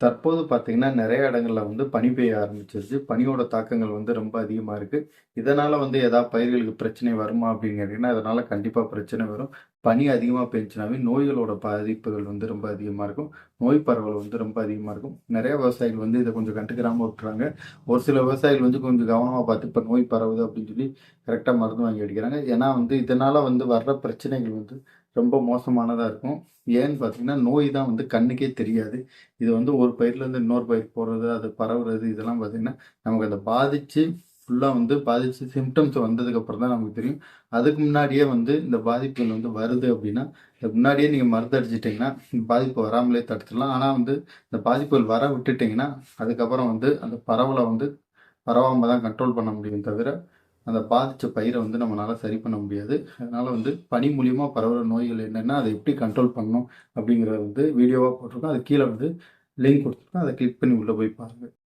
தற்போது பார்த்தீங்கன்னா, நிறைய இடங்கள்ல வந்து பனி பெய்ய ஆரம்பிச்சிருச்சு. பனியோட தாக்கங்கள் வந்து ரொம்ப அதிகமா இருக்கு. இதனால வந்து ஏதாவது பயிர்களுக்கு பிரச்சனை வருமா அப்படின்னு கேட்டிங்கன்னா அதனால கண்டிப்பா பிரச்சனை வரும். பனி அதிகமாக பெஞ்சினாவே நோய்களோட பாதிப்புகள் வந்து ரொம்ப அதிகமாக இருக்கும். நோய் பரவல் வந்து ரொம்ப அதிகமாக இருக்கும். நிறைய விவசாயிகள் வந்து இதை கொஞ்சம் கண்டுக்கிறாமல் விட்டுறாங்க. ஒரு சில விவசாயிகள் வந்து கொஞ்சம் கவனமாக பார்த்து, இப்போ நோய் பரவுது அப்படின்னு சொல்லி கரெக்டாக மருந்து வாங்கி அடிக்கிறாங்க. ஏன்னா வந்து இதனால் வந்து வர்ற பிரச்சனைகள் வந்து ரொம்ப மோசமானதாக இருக்கும். ஏன்னு பார்த்தீங்கன்னா, நோய் தான் வந்து கண்ணுக்கே தெரியாது. இது வந்து ஒரு பயிர்லேருந்து இன்னொரு பயிர் போகிறது அது பரவுறது இதெல்லாம் பார்த்தீங்கன்னா, நமக்கு அதை பாதிச்சு ஃபுல்லாக வந்து பாதிச்சு சிம்டம்ஸ் வந்ததுக்கப்புறம் தான் நமக்கு தெரியும். அதுக்கு முன்னாடியே வந்து இந்த பாதிப்புகள் வந்து வருது அப்படின்னா, அதுக்கு முன்னாடியே நீங்கள் மருந்து அடிச்சுட்டீங்கன்னா, பாதிப்பு வராமலே தடுத்துடலாம். ஆனால் வந்து இந்த பாதிப்புகள் வர விட்டுட்டிங்கன்னா அதுக்கப்புறம் வந்து அந்த பரவலை வந்து பரவாமல் தான் கண்ட்ரோல் பண்ண முடியும் தவிர, அந்த பாதித்த பயிரை வந்து நம்மளால் சரி பண்ண முடியாது. அதனால் வந்து பனி மூலியமாக பரவுகிற நோய்கள் என்னென்ன, அதை எப்படி கண்ட்ரோல் பண்ணணும் அப்படிங்கிறத வந்து வீடியோவாக போட்டிருக்கோம். அது கீழே வந்து லிங்க் கொடுத்துருக்கோம் அதை கிளிக் பண்ணி உள்ளே போய் பாருங்கள்